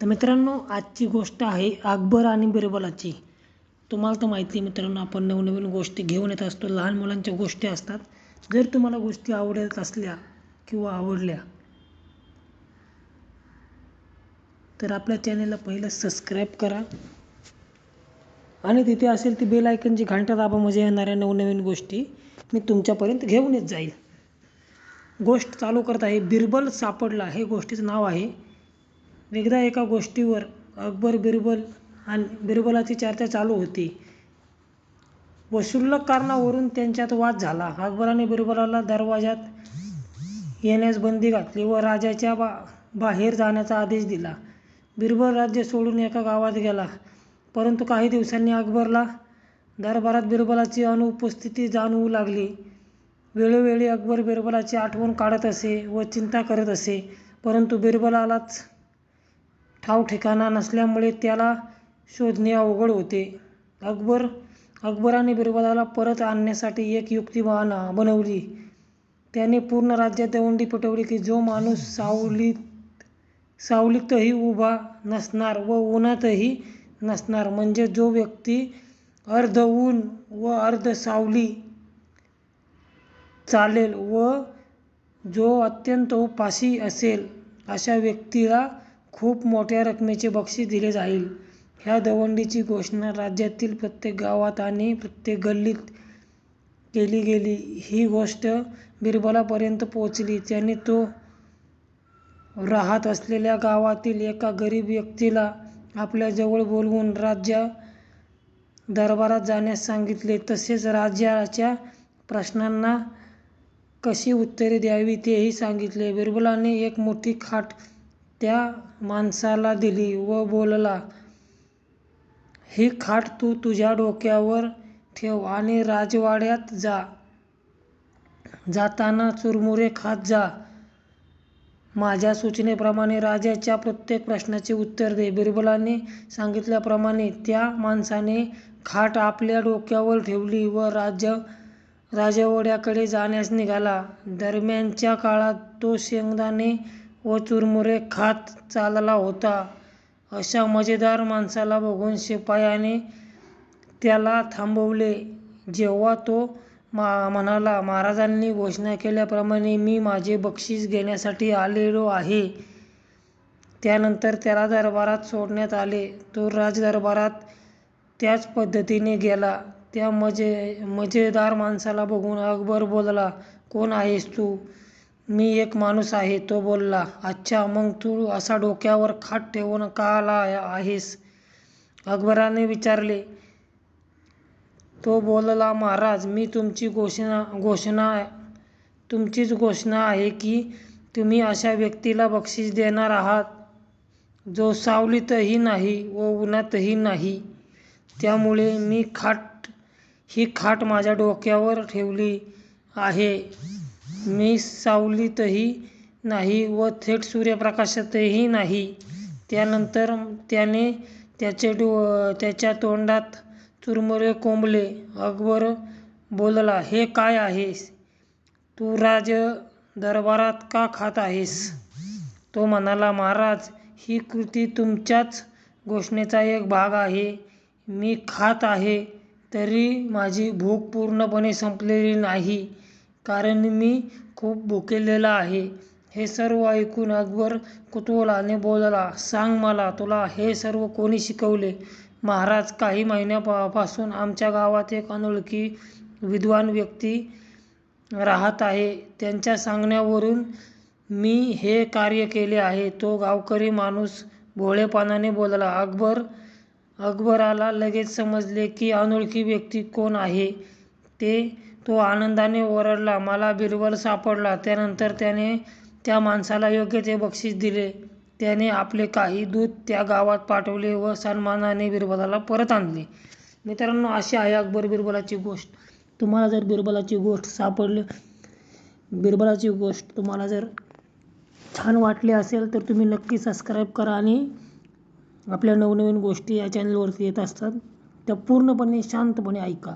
तर मित्रांनो आजची गोष्ट आहे अकबर आणि बिरबलाची. तुम्हाला तर माहिती आहे मित्रांनो आपण नवनवीन गोष्टी घेऊन येत असतो. लहान मुलांच्या गोष्टी असतात. जर तुम्हाला गोष्टी आवडत असल्या किंवा आवडल्या तर आपल्या चॅनलला पहिलं सबस्क्राईब करा. आणि तिथे असेल ती बेल आयकनची घंटा दाबा म्हणजे येणाऱ्या नवनवीन गोष्टी मी तुमच्यापर्यंत घेऊन येत जाईल. गोष्ट चालू करत आहे. बिरबल सापडला. हे गोष्टीचं नाव आहे एकदा एका गोष्टीवर अकबर बिरबल आणि बिरबलाची चर्चा चालू होती. व क्षुल्लक कारणावरून त्यांच्यात वाद झाला. अकबराने बिरबलाला दरवाजात येण्यास बंदी घातली व राजाच्या बा बाहेर जाण्याचा आदेश दिला. बिरबल राज्य सोडून एका गावात गेला. परंतु काही दिवसांनी अकबरला दरबारात बिरबलाची अनुपस्थिती जाणवू लागली. वेळोवेळी अकबर बिरबलाची आठवण काढत असे व चिंता करत असे. परंतु बिरबलालाच ठावठिकाणा नसल्यामुळे त्याला शोधणे अवघड होते. अकबर अकबराने बिरबलाला परत आणण्यासाठी एक युक्ती बहाना बनवली. त्याने पूर्ण राज्यात दवंडी पेटवली की जो माणूस सावलीत सावलीतही उभा नसणार व उन्हातही नसणार म्हणजे जो व्यक्ती अर्ध ऊन व अर्ध सावली चालेल व जो अत्यंत उपाशी असेल अशा व्यक्तीला खूप मोठ्या रकमेचे बक्षीस दिले जाईल. ह्या दवंडीची घोषणा राज्यातील प्रत्येक गावात आणि प्रत्येक गल्लीत केली गेली. ही गोष्ट बिरबलापर्यंत पोहोचली. त्याने तो राहत असलेल्या गावातील एका गरीब व्यक्तीला आपल्याजवळ बोलवून राज्या दरबारात जाण्यास सांगितले. तसेच राज्याच्या प्रश्नांना कशी उत्तरे द्यावी तेही सांगितले. बिरबलाने एक मोठी खाट त्या माणसाला दिली व बोलला ही खाट तू तुझ्या डोक्यावर ठेव आणि राजवाड्यात जा. जाताना चुरमुरे खात जा. माझ्या सूचनेप्रमाणे राजाच्या प्रत्येक प्रश्नाचे उत्तर दे. बिरबलाने सांगितल्याप्रमाणे त्या माणसाने खाट आपल्या डोक्यावर ठेवली व राजवाड्याकडे जाण्यास निघाला. दरम्यानच्या काळात तो शेंगदाणे व चुरमुरे खात चालला होता. अशा मजेदार माणसाला बघून शिपायाने त्याला थांबवले. जेव्हा तो मा म्हणाला महाराजांनी घोषणा केल्याप्रमाणे मी माझे बक्षीस घेण्यासाठी आलेलो आहे. त्यानंतर त्याला दरबारात सोडण्यात आले. तो राजदरबारात त्याच पद्धतीने गेला. त्या मजे मजेदार माणसाला बघून अकबर बोलला कोण आहेस तू? मी एक माणूस आहे तो बोलला अच्छा मग तू असा डोक्यावर खाट ठेवून का आला आहेस? अकबराने विचारले तो बोलला महाराज मी तुमची घोषणा घोषणा तुमचीच घोषणा आहे की तुम्ही अशा व्यक्तीला बक्षीस देणार आहात जो सावलीतही नाही व उन्हातही नाही. त्यामुळे मी खाट ही खाट माझ्या डोक्यावर ठेवली आहे. मी सावलीतही नाही व थेट सूर्यप्रकाशातही नाही. त्यानंतर त्याने त्याचे डो त्याच्या तोंडात चुरमुरे कोंबले. अकबर बोलला हे काय आहेस? तू राज दरबारात का खात आहेस? तो म्हणाला महाराज ही कृती तुमच्याच घोषणेचा एक भाग आहे. मी खात आहे तरी माझी भूक पूर्णपणे संपलेली नाही. कारण मी खूप भुकेलेला आहे. हे सर्व ऐकून अकबर कुतूहलाने बोलला सांग मला तुला हे सर्व कोणी शिकवले? महाराज काही महिन्यापासून आमच्या गावात एक अनोळखी विद्वान व्यक्ती राहत आहे. त्यांच्या सांगण्यावरून मी हे कार्य केले आहे. तो गावकरी माणूस भोळेपणाने बोलला अकबर अकबराला लगेच समजले की अनोळखी व्यक्ती कोण आहे? ते तो आनंदाने ओरडला मला बिरबल सापडला. त्यानंतर त्याने त्या माणसाला योग्य ते बक्षीस दिले. त्याने आपले काही दूत त्या गावात पाठवले व सन्मानाने बिरबलाला परत आणले. मित्रांनो अशी आहे अकबर बिरबलाची गोष्ट. तुम्हाला जर बिरबलाची गोष्ट सापडली बिरबलाची गोष्ट तुम्हाला जर छान वाटली असेल तर तुम्ही नक्की सबस्क्राईब करा आणि आपल्या नवनवीन गोष्टी या चॅनलवरती येत असतात. त्या पूर्णपणे शांतपणे ऐका.